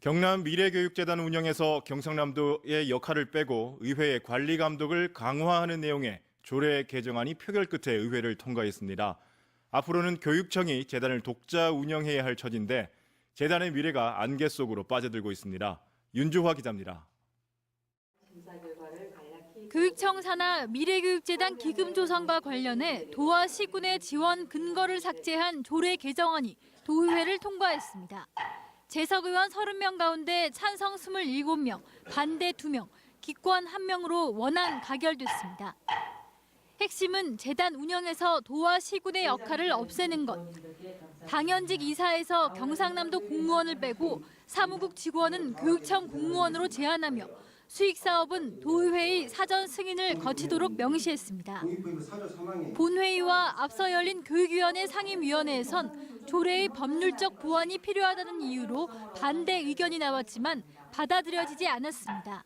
경남 미래교육재단 운영에서 경상남도의 역할을 빼고 의회의 관리 감독을 강화하는 내용의 조례 개정안이 표결 끝에 의회를 통과했습니다. 앞으로는 교육청이 재단을 독자 운영해야 할 처지인데 재단의 미래가 안개 속으로 빠져들고 있습니다. 윤주화 기자입니다. 교육청 산하 미래교육재단 기금 조성과 관련해 도와 시군의 지원 근거를 삭제한 조례 개정안이 도의회를 통과했습니다. 재석 의원 30명 가운데 찬성 27명, 반대 2명, 기권 1명으로 원안 가결됐습니다. 핵심은 재단 운영에서 도와 시군의 역할을 없애는 것. 당연직 이사에서 경상남도 공무원을 빼고 사무국 직원은 교육청 공무원으로 제한하며 수익 사업은 도의회의 사전 승인을 거치도록 명시했습니다. 본회의와 앞서 열린 교육위원회 상임위원회에선 조례의 법률적 보완이 필요하다는 이유로 반대 의견이 나왔지만 받아들여지지 않았습니다.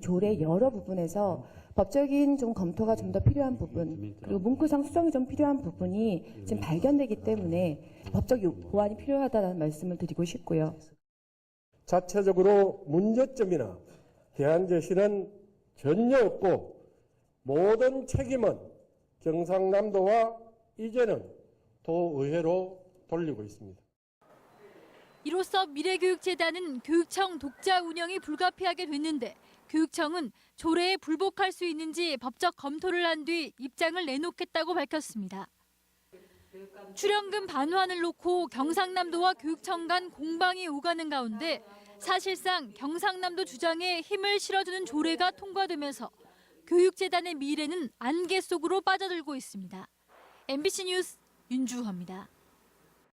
조례 여러 부분에서 법적인 좀 검토가 좀 더 필요한 부분 그리고 문구상 수정이 좀 필요한 부분이 지금 발견되기 때문에 법적 요- 보완이 필요하다는 말씀을 드리고 싶고요. 자체적으로 문제점이나 대안 제시는 전혀 없고 모든 책임은 경상남도와 이제는 도의회로 돌리고 있습니다. 이로써 미래교육재단은 교육청 독자 운영이 불가피하게 됐는데 교육청은 조례에 불복할 수 있는지 법적 검토를 한 뒤 입장을 내놓겠다고 밝혔습니다. 출연금 반환을 놓고 경상남도와 교육청 간 공방이 오가는 가운데 사실상 경상남도 주장에 힘을 실어주는 조례가 통과되면서 교육재단의 미래는 안개 속으로 빠져들고 있습니다. MBC 뉴스 윤주화입니다.